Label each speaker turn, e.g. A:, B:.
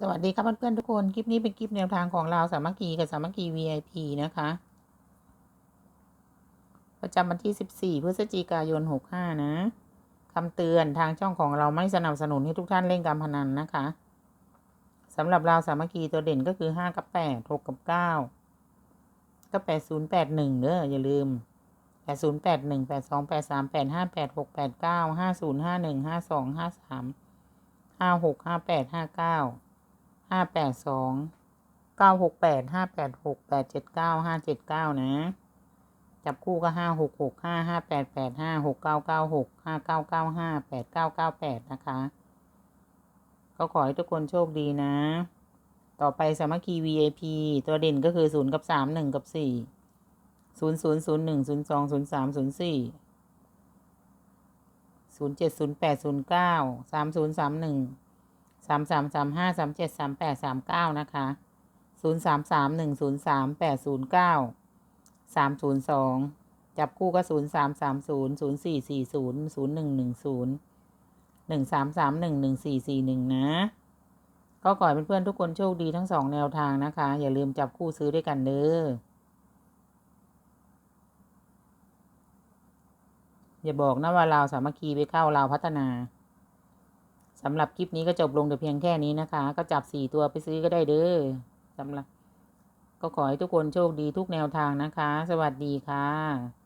A: สวัสดีครับเพื่อนๆทุกคน คลิปนี้เป็นคลิปแนวทางของเราสามัคคีกับสามัคคี VIP นะคะ ประจำวันที่ 14 พฤศจิกายน 65 นะคำเตือนทางช่องของเราไม่สนับสนุนให้ทุกท่านเล่นการพนันนะคะสำหรับเราสามัคคีตัวเด่นก็คือ 5 กับ 8 6 กับ 9 ก็ 8081 เด้ออย่าลืม 8081 82 83 85 86 89 50 51 52 53 56 58 59 ห้าแปดสองเก้าหกแปดห้าแปดหกแปดเจ็ดเก้าห้าเจ็ดเก้านะ จับคู่ก็ห้าหกหกห้าห้าแปดแปดห้าหกเก้าเก้าหกห้าเก้าเก้าห้าแปดเก้าเก้าแปดนะคะ ก็ขอให้ทุกคนโชคดีนะ ต่อไปสามัคคี VIP ตัวเด่นก็คือศูนย์กับสามหนึ่งกับสี่ศูนย์ศูนย์ศูนย์หนึ่งศูนย์สองศูนย์สามศูนย์สี่ศูนย์เจ็ดศูนย์แปดศูนย์เก้าสามศูนย์สามหนึ่ง สามสามสามห้าสามเจ็ดสามแปดสามเก้านะคะศูนย์สามสามหนึ่งศูนย์สามแปดศูนย์เก้าสามศูนย์สองจับคู่ก็ศูนย์สามสามศูนย์ศูนย์สี่สี่ศูนย์ศูนย์หนึ่งหนึ่งศูนย์หนึ่งสามสามหนึ่งหนึ่งสี่สี่หนึ่งนะ ก็ขอให้เพื่อนๆทุกคนโชคดีทั้งสองแนวทางนะคะ อย่าลืมจับคู่ซื้อด้วยกันเด้ออย่าบอกนะว่าเราสามัคคีไปเข้าเราพัฒนา สำหรับคลิปนี้ก็จบลงแต่เพียงแค่นี้นะคะ ก็จับสี่ตัวไปซื้อก็ได้เด้อสำหรับ ก็ขอให้ทุกคนโชคดีทุกแนวทางนะคะ สวัสดีค่ะ